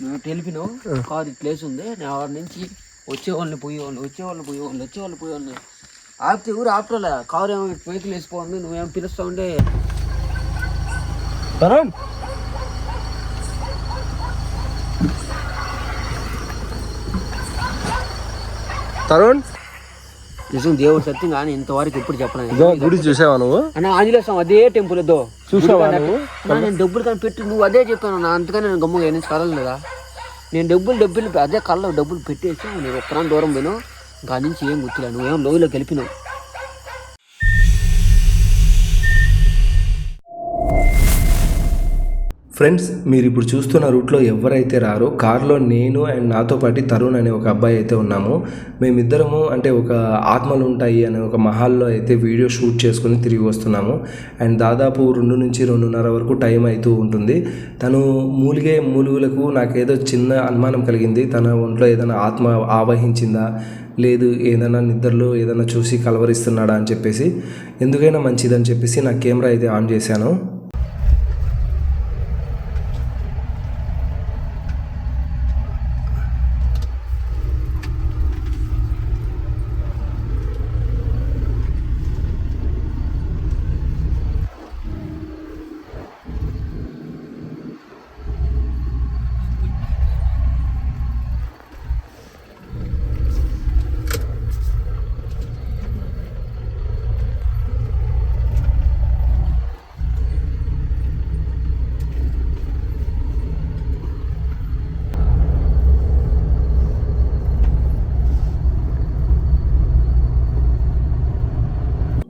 నువ్వు తెలిపినావు. కారు ఈ ప్లేస్ ఉంది. నేను ఆడ నుంచి వచ్చేవాళ్ళని పోయేవాళ్ళు వచ్చేవాళ్ళు పోయేవాళ్ళు వచ్చేవాళ్ళు పోయేవాళ్ళు. ఆపితే ఊరు ఆపటలే కారు ఏమో వెహికల్ వేసిపోతుంది నువ్వేమో పిలుస్తా ఉంటే తరుణ్ తరుణ్! నిజం దేవుడు సత్యం కానీ ఇంతవరకు ఎప్పుడు చెప్పలేదు. గుడి చూసావా నువ్వు? అన్న ఆంజనేయ స్వామి అదే టెంపుల్ ఏదో చూసావా నువ్వు? నేను డబ్బులు కానీ పెట్టి నువ్వు అదే చెప్పాను నా అంతగానే నేను గమ్ముగా నుంచి కదలలేదా నేను డబ్బులు డబ్బులు అదే కళ్ళలో డబ్బులు పెట్టేసి నేను ఒక్కరా దూరం పోయినావు ఇంకా ఆ నుంచి ఏం గుర్తులే నువ్వేం లోయలో గెలిపినావు. ఫ్రెండ్స్ మీరు ఇప్పుడు చూస్తున్న రూట్లో ఎవరైతే రారో కార్లో నేను అండ్ నాతో పాటు తరుణ్ అనే ఒక అబ్బాయి అయితే ఉన్నాము. మేమిద్దరము అంటే ఒక ఆత్మలు ఉంటాయి అనే ఒక మహాల్లో అయితే వీడియో షూట్ చేసుకుని తిరిగి వస్తున్నాము. అండ్ దాదాపు రెండు నుంచి రెండున్నర వరకు టైం అవుతూ ఉంటుంది. తను మూలిగే మూలుగులకు నాకేదో చిన్న అనుమానం కలిగింది. తన ఒంట్లో ఏదైనా ఆత్మ ఆవహించిందా? లేదు ఏదైనా నిద్రలో ఏదైనా చూసి కలవరిస్తున్నాడా అని చెప్పేసి. ఎందుకైనా మంచిదని చెప్పేసి నా కెమెరా అయితే ఆన్ చేశాను.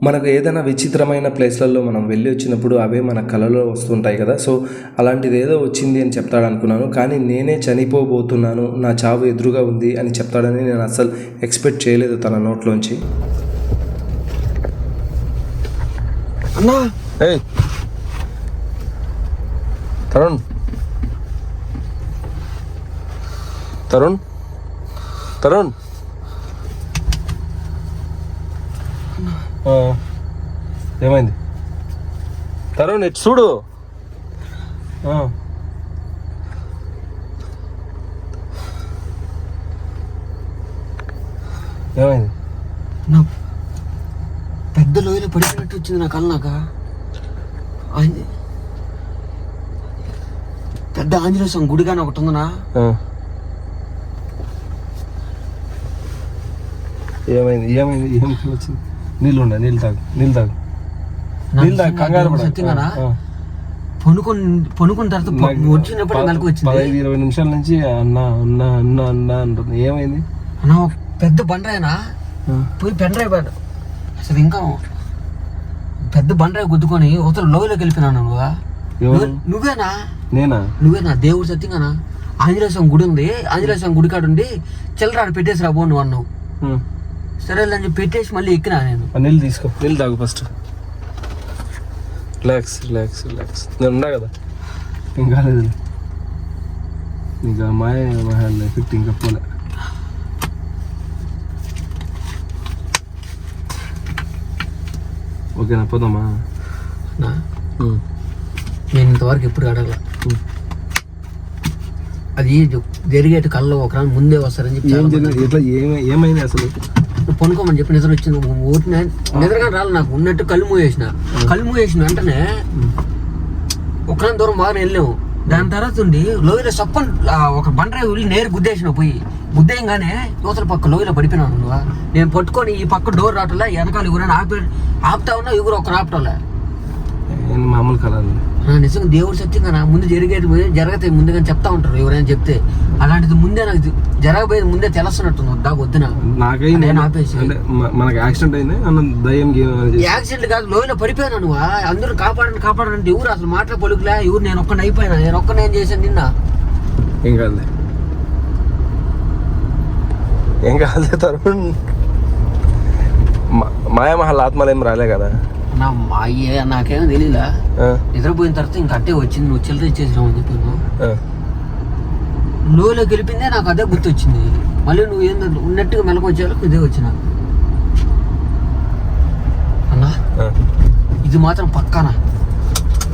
మనకు ఏదైనా విచిత్రమైన ప్లేస్లలో మనం వెళ్ళి వచ్చినప్పుడు అవే మన కళలో వస్తుంటాయి కదా. సో అలాంటిది ఏదో వచ్చింది అని చెప్తాడు అనుకున్నాను కానీ నేనే చనిపోబోతున్నాను నా చావు ఎదురుగా ఉంది అని చెప్తాడని నేను అసలు ఎక్స్పెక్ట్ చేయలేదు తన నోట్లోంచి. అన్నా! తరుణ్! తరుణ్! తరుణ్! ఏమైంది? తరుణ్ ఇటు చూడు. ఏమైంది? నా పెద్ద లోయలో పడిపోయినట్టు వచ్చింది నా కళ్ళ నాక పెద్ద ఆంజనేయ స్వామి గుడి కానీ ఒకటి ఉందనా. ఏమైంది? ఏమైంది? ఏం వచ్చింది? నీళ్ళు ఉండ నీళ్ళు తాగు నీళ్ళు తాగు. నీళ్ళు తాగు కంగారు. సత్యంగానా. పనుకొని పనుకున్న తర్వాత వచ్చినప్పుడు మెలకు వచ్చింది? పదహైదు ఇరవై నిమిషాల నుంచి అన్న అన్న అన్న అన్న అంటుంది. ఏమైంది? అన్నా పెద్ద బండ్రాయనా? పోయి పెండ్రాయి పెట్ట అసలు ఇంకా పెద్ద బండ్రాయి గుద్దుకొని అవతల లోయలోకి వెళ్ళిపోయినాను నువ్వు? నువ్వేనా? నేనా? నువ్వేనా? దేవుడు సత్యంగానా? ఆంజనేయ స్వామి గుడి ఉంది ఆంజనేయ స్వామి గుడి కాడ ఉండి చిల్లరాడ పెట్టేసి రాబో నువ్వు అన్నావు. సరే అని చెప్పి పెట్టేసి మళ్ళీ ఎక్కినా నేను. నీళ్ళు తీసుకో. నీళ్ళు తాగు ఫస్ట్ రిలాక్స్ రిలాక్స్ రిలాక్స్ నేను ఉన్నా కదా? ఇంకా లేదు ఇంకా మాయ మహల్ ఎఫెక్ట్ ఇంకా పోలే. ఓకేనా పోదామా? నా? నేను ఇంతవరకు ఎప్పుడు అడగల అది జరిగేటి కళ్ళలో ఒక ముందే వస్తారని చెప్పి ఏం చాలా మంది జరిగింది ఎట్లా ఏమై ఏమైంది అసలు? పనుకోమని చెప్పి నిద్ర వచ్చింది. ఊరిన నిద్రగా రాలి నాకు. ఉన్నట్టు కళ్ళు మూయేసిన. కళ్ళు మూయేసిన వెంటనే ఒక దూరం బాగా వెళ్ళాము దాని తర్వాత ఉండి లోయలో సప్పన్ ఒక బండరాయి వెళ్ళి నేరు గుద్దేసిన పోయి. గుద్దేయంగానే యువతల పక్క లోయలో పడిపోయినాను నువ్వు నేను పట్టుకొని ఈ పక్క డోర్ రావట్లే వెనకాల ఎవరైనా ఆపి ఆపుతా ఉన్నా ఎవరు ఒక ఆపటంలే. ఏం మామూలు నిజంగా దేవుడు సత్యంగా నా ముందు జరిగేది జరగతాయి ముందుగా చెప్తా ఉంటారు ఎవరైనా చెప్తే. అలాంటిది ముందే నాకు జరగబోయేది ముందే తెలుస్తున్నట్టుంది వద్దా వద్దునా? నాకైంది. నేను ఆపేసి. మనకి యాక్సిడెంట్ అయింది అన్న దయ్యం యాక్సిడెంట్ కాదు లోయలో పడిపోయాను నువ్వు? అందరూ కాపాడండి కాపాడండి ఎవరు అసలు మాటలు పలుకులే? ఎవరు నేను ఒక్కడిని అయిపోయినా? నేను ఒక్కడిని ఏం చేశాను నిన్న? ఏం కాదులే. ఏం కాదులే తరుణ్. మాయామహల్ ఆత్మలు ఏం రాలే కదా. నా మా అయ్యే నాకేమో తెలియలా ఆ, నిద్రపోయిన తర్వాత ఇంక అట్టే వచ్చింది నువ్వు చిల్లర ఇచ్చేసినావు అని చెప్పాను. లోయలో గెలిపిందే నాకు అదే గుర్తొచ్చింది. మళ్ళీ నువ్వు ఏందో ఉన్నట్టుగా మెలకు వచ్చేవాళ్ళకి ఇదే వచ్చిన అన్నా. ఇది మాత్రం పక్కానా?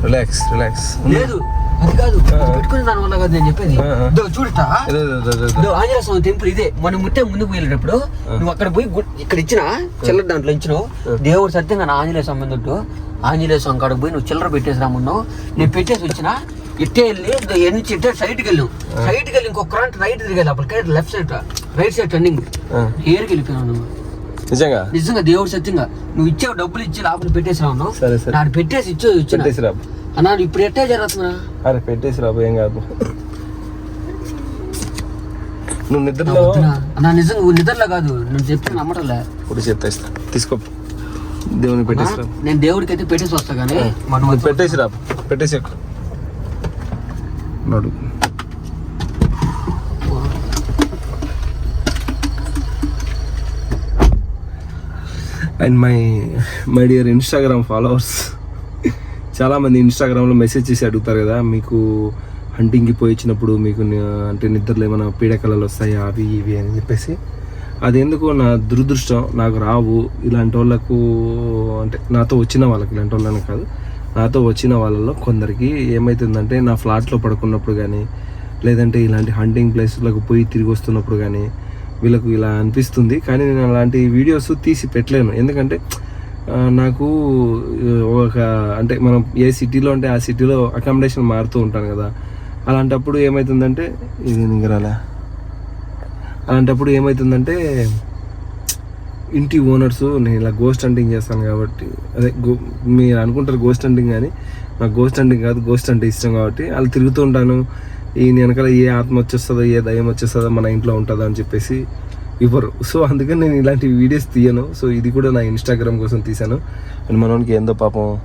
రిలాక్స్ రిలాక్స్ లేదు అది కాదు. పెట్టుకునే దాని వల్ల కాదు నేను చెప్పేది. ఇదో చూడట ఆంజనేయ స్వామి టెంపుల్ ఇదే. మనం ముట్టే ముందుకు వెళ్ళేటప్పుడు నువ్వు అక్కడ పోయి ఇక్కడ ఇచ్చిన? చిల్లర దాంట్లో ఇచ్చినావు. దేవుడు సత్యంగా నా ఆంజనేయ స్వామి ముందు ఆంజనేయ స్వామి కాడకు పోయి నువ్వు చిల్లర పెట్టేసి రామున్నావు నేను పెట్టేసి వచ్చిన ఇట్టే వెళ్ళి ఎన్ని ఇట్టే సైడ్కి వెళ్ళాం. సైడ్కి వెళ్ళి ఇంకొక కరెంట్ రైట్ తిరిగాలి అప్పుడు left side right side turning. ఏరికి వెళ్ళిపోయినావు నువ్వు. నిజంగా? నిజంగా దేవుడు సత్యంగా. నువ్వు ఇచ్చావు డబ్బులు ఇచ్చి లోపల పెట్టేసి రావు సరే, సరే. నాడు పెట్టేసి ఇచ్చు పెట్టేసి రా. అన్నా ఇప్పుడు ఎట్టే జరుగుతున్నా అరే పెట్టేసి రా ఏం కాదు. నువ్వు నిద్రలో అన్నా నిజంగా నువ్వు నిద్రలో కాదు. నేను చెప్తే నమ్మటంలే. ఇప్పుడు చెప్తా తీసుకో. దేవుని పెట్టేసి నేను దేవుడికి అయితే పెట్టేసి వస్తా కానీ మనం నువ్వు పెట్టేసి రా. పెట్టేసి ఎక్కు. And my my dear Instagram followers చాలామంది ఇన్స్టాగ్రామ్లో మెసేజ్ చేసి అడుగుతారు కదా మీకు హంటింగ్కి పోయి వచ్చినప్పుడు మీకు అంటే నిద్రలో ఏమైనా పీడకలలు వస్తాయా అవి ఇవి అని చెప్పేసి అది ఎందుకో నా దురదృష్టం నాకు రావు ఇలాంటి వాళ్ళకు అంటే నాతో వచ్చిన వాళ్ళకి ఇలాంటి వాళ్ళని కాదు నాతో వచ్చిన వాళ్ళలో కొందరికి ఏమవుతుందంటే నా ఫ్లాట్లో పడుకున్నప్పుడు కానీ లేదంటే ఇలాంటి హంటింగ్ ప్లేస్లకు పోయి తిరిగి వస్తున్నప్పుడు కానీ వీళ్ళకు ఇలా అనిపిస్తుంది. కానీ నేను అలాంటి వీడియోస్ తీసి పెట్టలేను. ఎందుకంటే నాకు ఒక అంటే మనం ఏ సిటీలో ఉంటే ఆ సిటీలో అకామిడేషన్ మారుతూ ఉంటాను కదా. అలాంటప్పుడు ఏమవుతుందంటే ఇది నింగరాలే అలాంటప్పుడు ఏమవుతుందంటే ఇంటి ఓనర్స్ నేను ఇలా గోస్ట్ హంటింగ్ చేస్తాను కాబట్టి అదే గో మీరు అనుకుంటారు గోస్ట్ హంటింగ్ కానీ నాకు గోస్ట్ హంటింగ్ కాదు గోస్ట్ అంటే ఇష్టం కాబట్టి వాళ్ళు తిరుగుతూ ఉంటాను. ఈ వెనకాల ఏ ఆత్మ వచ్చేస్తుందో ఏ దయ్యం వచ్చేస్తుందో మన ఇంట్లో ఉంటుందో అని చెప్పేసి ఇవ్వరు. సో అందుకని నేను ఇలాంటి వీడియోస్ తీయను. సో ఇది కూడా నా ఇన్స్టాగ్రామ్ కోసం తీశాను. అండ్ మనోనికి ఏందో పాపం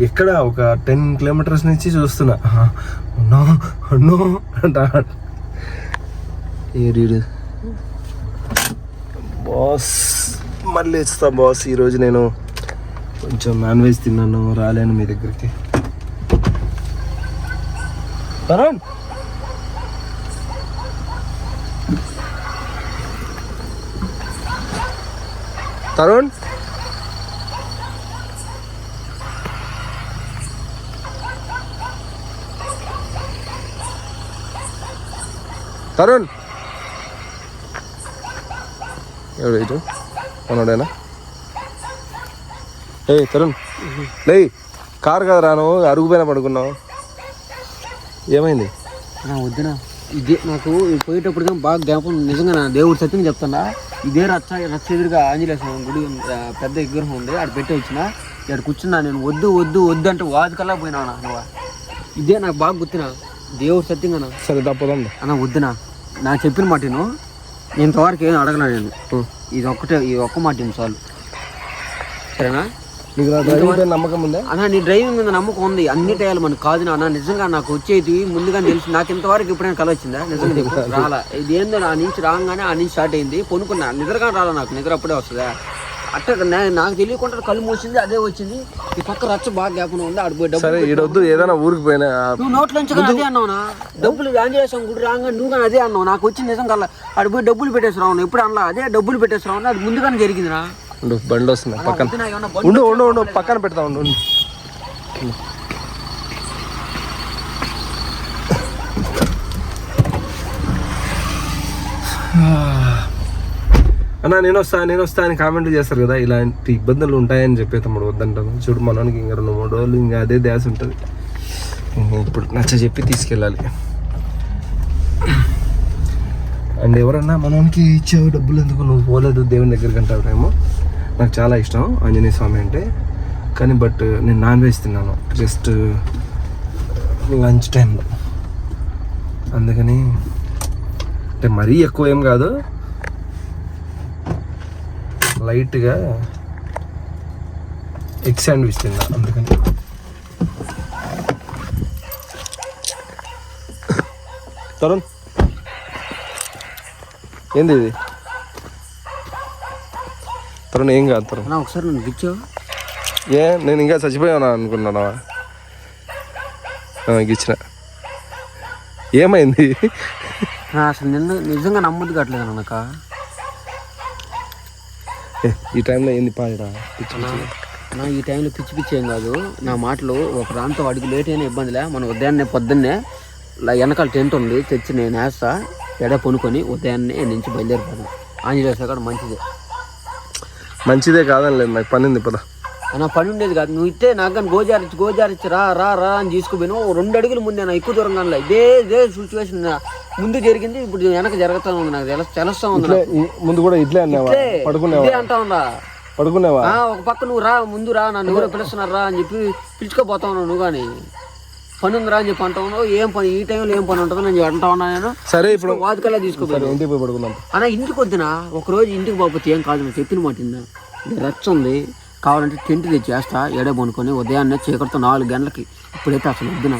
ఎక్కడ ఒక టెన్ కిలోమీటర్స్ నుంచి చూస్తున్నా. నో అంట. ఏ రీడు బాస్ మళ్ళీ ఇస్తా బాస్. ఈరోజు నేను కొంచెం నాన్ వెజ్ తిన్నాను రాలేను మీ దగ్గరికి. తరుణ్ తరుణ్! తరుణ్! ఎవడు ఇటు? మనోడేనా ఏ తరుణ్. లే కారు కదా రాను అరుగు పైన పడుకున్నావు. ఏమైంది? వద్దునా? ఇదే నాకు పోయేటప్పుడు కానీ బాగా జ్ఞాపకం నిజంగా నా దేవుడు సత్యం చెప్తున్నా. ఇదే రచ్చ రచ్చ ఎదురుగా ఆంజనేయ స్వామి గుడి పెద్ద విగ్రహం ఉంది. ఆడ పెట్టి వచ్చిన ఇక్కడ కూర్చున్నా నేను. వద్దు వద్దు వద్దు అంటే వాది కల్లా పోయినా నువ్వు. ఇదే నాకు బాగా గుర్తున్నా. దేవుడు సత్యంగా సరే తప్పదండి అన్న వద్దునా? నా చెప్పిన మాట నేను ఇంతవరకు ఏం అడగనా నేను. ఇది ఒక్కటే ఈ ఒక్క మాట చాలు. సరేనా? నమ్మకం ఉందా? అన్న నీ డ్రైవింగ్ మీద నమ్మకం ఉంది. అన్ని టయాలు మనకు కాదు నా అన్న నిజంగా నాకు వచ్చేది ముందుగా తెలిసి నాకు ఇంతవరకు ఎప్పుడైనా కల వచ్చిందా? నిజంగా రాలా. ఇది ఏందో నా నుంచి రాగానే ఆ నుంచి స్టార్ట్ అయింది. కొనుక్కున్నా నిద్రగా రాలా నాకు. నిద్ర అప్పుడే వస్తుందా? అట్ట నే- నాకు తెలియకుండా కళ్ళు మూసింది అదే వచ్చింది. ఈ పక్క రచ్చ బాగా జ్ఞాపకం ఉంది ఆడ పోయి డబ్బులు సరే ఈడొద్దు ఏదైనా ఊరికి పోయినా. నువ్వు నోట్లోంచి కానీ అదే అన్నావునా? డబ్బులు ఆంజనేయ గుడి రాగా నువ్వు కానీ అదే అన్నావు. నాకు వచ్చింది నిజం కల్లా. ఆడ పోయి డబ్బులు పెట్టేసి రావు ఎప్పుడు అన్నా అదే డబ్బులు పెట్టేసి రావు అది ముందుగానే జరిగిందిరా. ఉండు బండి వస్తుంది పక్కన. ఉండు ఉండు ఉండు పక్కన పెడతా ఉండు ఉండు. అన్న నేను వస్తా నేను వస్తా అని కామెంట్లు చేస్తారు కదా ఇలాంటి ఇబ్బందులు ఉంటాయని చెప్పే తమ్ముడు వద్దంటాను. చూడు మనోనికి ఇంకా రెండు మూడు రోజులు ఇంకా అదే ధ్యాస ఉంటుంది. ఇప్పుడు నచ్చ చెప్పి తీసుకెళ్ళాలి. అండ్ ఎవరన్నా మనోనికి ఇచ్చావు డబ్బులు ఎందుకు? నువ్వు పోలేదు దేవుని దగ్గరికి అంటారేమో నాకు చాలా ఇష్టం ఆంజనేయ స్వామి అంటే. కానీ బట్ నేను నాన్ వెజ్ తిన్నాను. జస్ట్ లంచ్ టైంలో. అందుకని అంటే మరీ ఎక్కువ ఏం కాదు. లైట్గా ఎగ్ శాండ్విచ్ తిన్నా అందుకని. తరుణ్. ఏంది ఇది? తరుణ్ ఏం కాదు తరుణ్. ఒకసారి నన్ను గిచ్చావు ఏ నేను ఇంకా చచ్చిపోయాను అనుకున్నానా? ఇచ్చిన ఏమైంది? అసలు నిన్న నిజంగా నమ్మదు కావట్లేదు అన్నక ఈ టైంలో ఏంది పాడిరా? నా ఈ టైంలో పిచ్చి పిచ్చి ఏం కాదు. నా మాటలు ఒక రాంతో వాడికి లేట్ అయినా ఇబ్బందిలే మనం ఉదయాన్నే పొద్దున్నే వెనకాల టెంట్ ఉంది తెచ్చి నేను వేస్తా. ఎడ పొనుకొని ఉదయాన్నే నుంచి బయలుదేరిపోతాను ఆంజనేయ స్వామి మంచిది. మంచిదే కాదని లేదు నాకు పనింది పద. నా పని ఉండేది కాదు. నువ్వు ఇట్టే నాకు కానీ గోజారిచ్చి గోజారిచ్చి రా రా రా అని తీసుకుపోయినా రెండు అడుగులు ముందే నా ఎక్కువ దూరం కానీ ఇదే ఇదే సిచ్యువేషన్ ముందు జరిగింది ఇప్పుడు వెనక జరుగుతూ ఉంది నాకు తెలుస్తా తెలుస్తా ఉంది. ముందు కూడా ఇట్లే అన్నావా? ఇట్లే, ఇదే అంటా ఉందా పడుకునేవా ఆ, ఒక పక్క నువ్వు రా ముందు రా నన్ను ఎవరో పిలుస్తున్నారు రా అని చెప్పి పిలుచుకోపోతా ఉన్నావు నువ్వు కానీ. పని ఉందిరా అని చెప్పి అంటా ఉన్నావు ఏం పని ఈ టైంలో ఏం పని ఉంటుందో నేను అంటా ఉన్నా నేను. సరే ఇప్పుడు వాదుకల్లా తీసుకోపోయాను ఇంటికి పోయి పడుకుందాం. అన్న ఇంటికి వద్దున? ఒక రోజు ఇంటికి పోకపోతే ఏం కాదు నువ్వు చెప్పిన మాట ఇందా రచ్చ ఉంది కావాలంటే టెంట్ తెచ్చేస్తా ఎడ కొనుక్కొని ఉదయాన్నే చీకటితో నాలుగు గంటలకి. ఇప్పుడైతే అసలు వద్దున?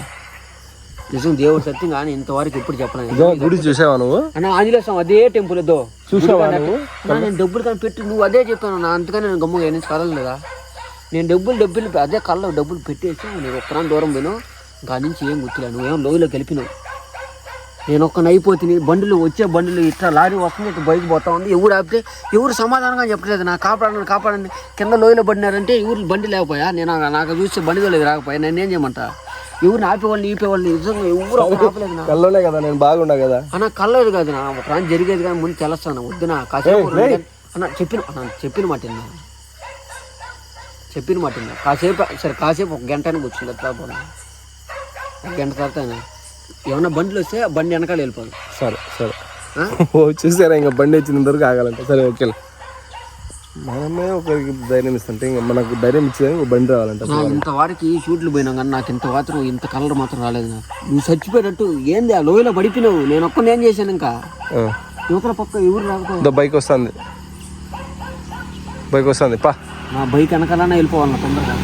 నిజం దేవుడు సత్యం కానీ ఇంతవరకు ఎప్పుడు చెప్పలేదు. గుడి చూసావా నువ్వు? అన్న ఆంజనేయ స్వామి అదే టెంపుల్ ఏదో చూసావా నేను డబ్బులు కానీ పెట్టి నువ్వు అదే చెప్పాను నా అంతగానే నేను గమ్ముగా నుంచి కదలలేదా నేను డబ్బులు డబ్బులు అదే కళ్ళలో డబ్బులు పెట్టేసి నేను ఒక్కరాని దూరం పోయినా ఆ నుంచి ఏం గుర్తులే నువ్వేం లోయలోకి వెళ్ళిపోయినావు. నేను ఒక్కని అయిపోతుంది బండ్లు వచ్చే బండ్లు ఇట్లా లారీ వస్తుంది ఇట్లా బైక్ పోతా ఉంది. ఎవరు ఆపితే ఎవరు సమాధానంగా చెప్పలేదు నా కాపాడండి కాపాడండి కింద లోయలో పడినారంటే ఎవరు బండి లేకపోయా? నేను నాకు చూస్తే బండి లేదు రాకపోయా నేను ఏం చేయమంటా? ఎవరిని ఆపేవాళ్ళని ఈపేవాళ్ళని నిజంగా ఎవరు ఒకరు ఆపలేదు నా. కల్లోనే కదా నేను బాగుండా కదా. అన్న కళ్ళదు కాదు నా. ఒక రాని జరిగేది కానీ ముందు తెలుస్తాను వద్దునా కాసేపు అన్న చెప్పిన అన్న చెప్పిన మాట. చెప్పిన మాట. కాసేపు సరే కాసేపు ఒక గంట అయినా కూర్చుంది ఎట్లా పోను. ఒక గంట తర్వాత ఏమన్నా బండ్లు వస్తే బండి వెనకాల వెళ్ళిపోదు. సరే సరే. చూసారా ఇంకా బండి వచ్చిన వరకు ఆగాలంట. సరే ఓకే మనమే ఒకరికి ధైర్యం ఇస్తుంటే ఇంకా మనకు ధైర్యం ఇచ్చేది ఒక బండి రావాలంట. నా ఇంతవరకు షూట్లు పోయినా కానీ నాకు ఇంత మాత్రం ఇంత కలర్ మాత్రం రాలేదు నాకు. నువ్వు చచ్చిపోయినట్టు ఏంది ఆ లోయలో పడిపోయినావు? నేను ఒక్కనే ఏం చేశాను ఇంకా. యువతల పక్క ఎవరు రాకపోయి ఇదో బైక్ వస్తుంది. బైక్ వస్తుంది పా. నా బైక్ వెనకాలనే వెళ్ళిపోవాలి నా తొందరగా.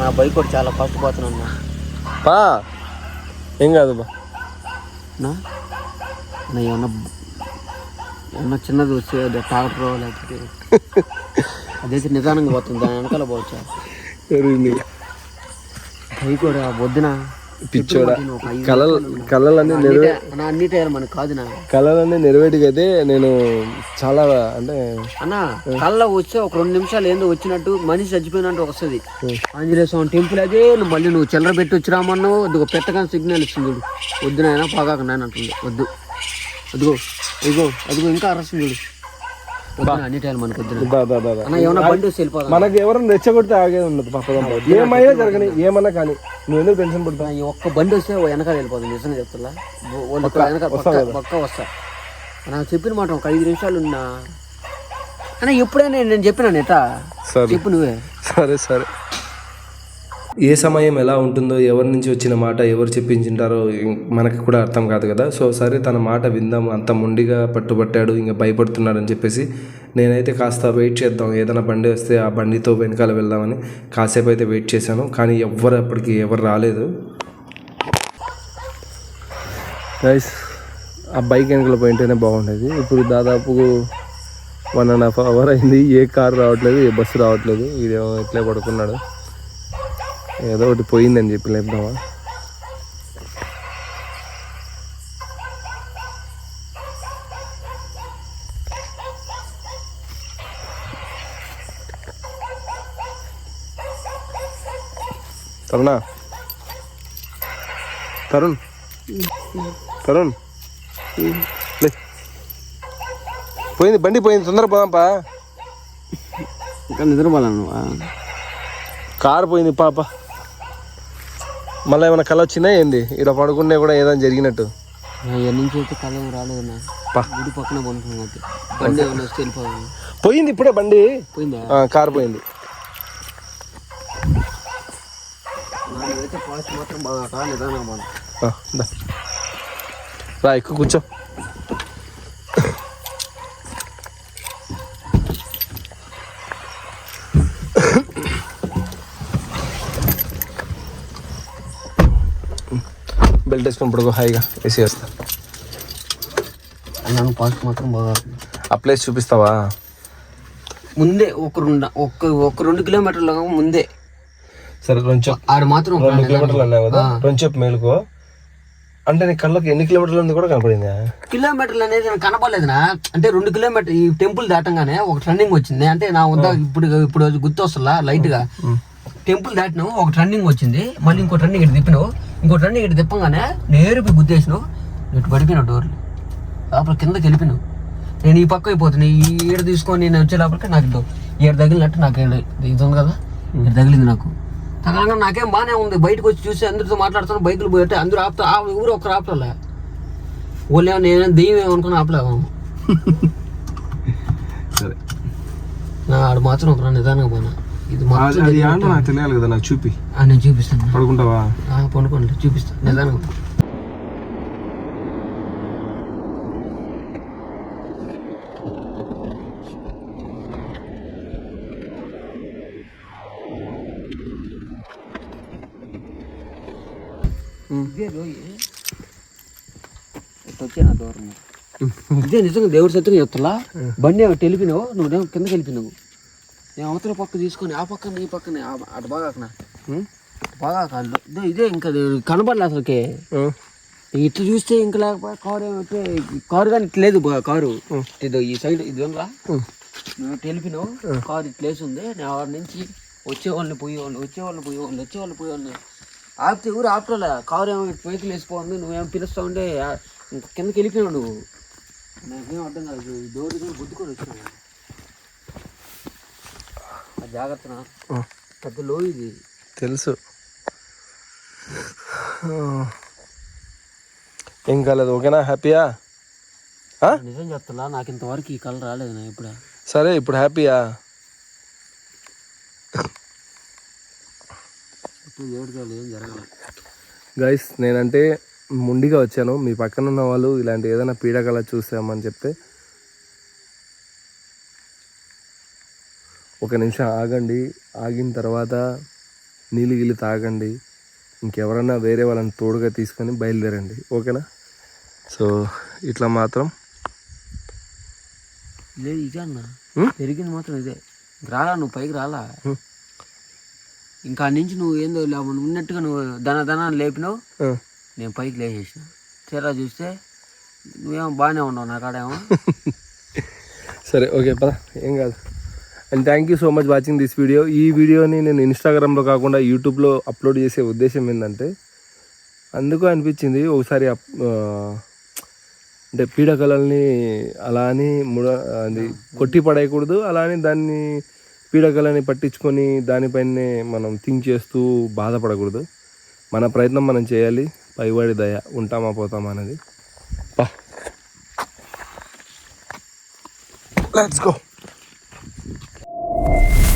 నా బైక్ కూడా చాలా ఫాస్ట్ పోతున్నాను. పా. ఏం కాదు బా నా ఏమన్నా ఏమన్నా చిన్నది వచ్చే ట్రాక్టర్ లేకపోతే అదైతే నిదానంగా పోతుంది దాని వెనకాల పోవచ్చా. బైక్ కూడా వద్దున? పిచ్చోడా. కళలు కళలన్నీ నెరవే అన్ని టైర్ మనకు కాదు నా కళలన్నీ నెరవేటికి అయితే నేను చాలా అంటే అన్న కళ్ళ వస్తే ఒక రెండు నిమిషాలు ఏందో వచ్చినట్టు మనిషి చచ్చిపోయినట్టు వస్తుంది. ఆంజనేయ స్వామి టెంపుల్ అదే నువ్వు మళ్ళీ నువ్వు చిల్లర పెట్టి వచ్చిరామన్నావు అదిగో పెట్టగానే సిగ్నల్ ఇస్తుంది చూడు. వద్దు నాయన పొగాక నాయన అంటుంది. వద్దు. అదిగో ఇదిగో అదిగో ఇంకా అరస్తుంది చూడు. మనకు ఎవరైనా రెచ్చగొడితే ఆగేది ఉండదు పాపదం ఏమైనా జరగని ఏమన్నా కానీ. నువ్వు ఎందుకు టెన్షన్ పడతావు? ఈ ఒక్క బండి వస్తే వెనకాల వెళ్ళిపోతుంది నిజంగా చెప్తున్నా. పక్క వస్తా. నాకు చెప్పిన మాట ఒక ఐదు నిమిషాలు ఉన్నా. అన్న ఎప్పుడైనా నేను చెప్పినా సరే. చెప్పు నువ్వే. సరే సరే. ఏ సమయం ఎలా ఉంటుందో ఎవరి నుంచి వచ్చిన మాట ఎవరు చెప్పించింటారో మనకి కూడా అర్థం కాదు కదా. సో సరే తన మాట విందాం అంత మొండిగా పట్టుబట్టాడు ఇంకా భయపడుతున్నాడు అని చెప్పేసి నేనైతే కాస్త వెయిట్ చేద్దాం. ఏదైనా బండి వస్తే ఆ బండితో వెనకాల వెళ్దామని కాసేపు అయితే వెయిట్ చేశాను. కానీ ఎవ్వరు అప్పటికి ఎవరు రాలేదు. గైస్ ఆ బైక్ వెనకాల పోయింటేనే బాగుండేది. ఇప్పుడు దాదాపు వన్ అండ్ హాఫ్ అవర్ అయింది. ఏ కార్ రావట్లేదు ఏ బస్సు రావట్లేదు. ఇదేమో ఇట్లే పడుకున్నాడు. ఏదో ఒకటి పోయిందని చెప్పి లేపుదామా? తరుణా? తరుణ్? తరుణ్? పోయింది బండి పోయింది తొందర పోదాంపా. ఇంకా నిద్రపోలేను కారు పోయింది పాప. మళ్ళీ ఏమైనా కళ వచ్చిందా ఏంది? ఇక్కడ పడుకునే కూడా ఏదైనా జరిగినట్టు. ఎన్ని నుంచి అయితే కళ. గుడి పక్కన బండి ఏమైనా వస్తే పోయింది ఇప్పుడే బండి? పోయిందా? కారు పోయింది. రా ఎక్కువ కూర్చో. బెల్ట్ వేసుకొని పడుకో హాయిగా ఏసీ వేస్తా. ఫాస్ట్ మాత్రం బాగా ఆ ప్లేస్ చూపిస్తావా? ముందే ఒక రెండు ఒక ఒక రెండు కిలోమీటర్ల ముందే. సరే కొంచెం ఆడ మాత్రం రెండు. కిలోమీటర్లు. అన్నావు కదా? కొంచెం మేలుకో. అంటే నీ కళ్ళకి ఎన్ని కిలోమీటర్లు ఉంది కూడా కనపడిందా? కిలోమీటర్లు అనేది నాకు కనపడలేదునా? అంటే రెండు కిలోమీటర్ ఈ టెంపుల్ దాటంగానే ఒక టర్నింగ్ వచ్చింది. అంటే నా వద్ద ఇప్పుడు ఇప్పుడు గుర్తు వస్తుందా లైట్గా. టెంపుల్ దాటినావు ఒక టర్నింగ్ వచ్చింది. మళ్ళీ ఇంకో టర్నింగ్ ఇటు తిప్పినావు. ఇంకో టర్నింగ్ ఇటు తిప్పంగానే నేరుపి గుద్దేసినావు ఇటు పడిపోయినావు డోర్లు లోపల కిందకి వెళ్ళిపోయినావు నేను ఈ పక్క అయిపోతున్నా ఈ ఏడు తీసుకొని నేను వచ్చే లోపలికి నాకు ఇదో ఏడు తగిలినట్టు నాకు ఈడ- ఇది ఉంది కదా ఇది తగిలింది నాకు. తగలంగా నాకేం బాగానే ఉంది బయటకు వచ్చి చూసి అందరితో మాట్లాడుతాను బైకులు పోయితే అందరూ ఆపుతా ఆ ఊరు ఒకరు ఆపలే ఓలే నేను దెయ్యం అనుకుని ఆపలేము సరే. నా ఆడు మాత్రం ఒక నిదానంగా పోయినా. ఇది అది ఏంటో నాకు తెలియాలి కదా నాకు చూపి. ఆ, నేను చూపిస్తాను. పడుకుంటావా? ఆ, పనుకోండి చూపిస్తాను. నిదానంగా ఇదే నిజంగా దేవుడి సత్యం చెప్తా బండి వెళ్ళిపోయినావు నువ్వు కిందకి వెళ్ళిపోయినావు. నేను అవతల పక్క తీసుకొని ఆ పక్కన ఈ పక్కన అటు బాగా అక్కడ బాగా కాళ్ళు ఇదే ఇదే ఇంకా కనపడలే అసలుకి. ఇట్లా చూస్తే ఇంకా లేకపోతే కారు ఏమంటే? కారు కానీ ఇట్లా లేదు కారు. ఇదో ఈ సైడ్ ఇది ఉందా నువ్వు తెలిపినావు కారు ఇట్లేసి ఉంది. నేను ఆడ నుంచి వచ్చేవాళ్ళని పోయేవాళ్ళు వచ్చేవాళ్ళు పోయేవాళ్ళు వచ్చేవాళ్ళు పోయేవాళ్ళు ఆపితే ఊరు ఆపటలే కారు ఏమో పైకి లేచిపోతుంది. నువ్వేమో పిలుస్తా ఉంటే కిందకి వెళ్ళిపోయినావు నువ్వు. నాకేం అర్థం కాదు. డోర్ దగ్గర గుద్దుకొని వచ్చినావు ఆ జాగ్రత్త నా. పెద్ద లో ఇది. తెలుసు. ఏం కాలేదు ఓకేనా? హ్యాపీయా? నిజం చెప్తా నాకు ఇంతవరకు ఈ కలర్ రాలేదు నా ఇప్పుడు. సరే ఇప్పుడు హ్యాపీయా? గైస్ నేనంటే ముండిగా వచ్చాను. మీ పక్కన ఉన్న వాళ్ళు ఇలాంటి ఏదైనా పీడకల చూసామని చెప్తే ఒక నిమిషం ఆగండి. ఆగిన తర్వాత నీళ్ళు గిల్లి తాగండి. ఇంకెవరన్నా వేరే వాళ్ళని తోడుగా తీసుకొని బయలుదేరండి. ఓకేనా? సో ఇట్లా మాత్రం లేదు ఇదే అన్న? పెరిగింది మాత్రం ఇదే. రాలా నువ్వు పైకి రాలా. ఇంకా నుంచి నువ్వు ఏందో ఇలా ఉన్నట్టుగా నువ్వు దన దన అని లేపినావు నేను పైకి లేచేసిన. తీరా చూస్తే నువ్వేమో బాగానే ఉన్నావు నా కాడేమో. సరే ఓకే పద. ఏం కాదు. And thank you so much watching this video ఈ వీడియోని నేను ఇన్స్టాగ్రామ్లో కాకుండా యూట్యూబ్లో అప్లోడ్ చేసే ఉద్దేశం ఏంటంటే అందుకు అనిపించింది ఒకసారి అప్- అంటే పీడకలల్ని అలా అని ముడ అది కొట్టి పడేయకూడదు అలా అని దాన్ని పీడకలని పట్టించుకొని దానిపైనే మనం థింక్ చేస్తూ బాధపడకూడదు. మన ప్రయత్నం మనం చేయాలి. పైవాడి దయ ఉంటామా పోతామా అనేది. Let's go you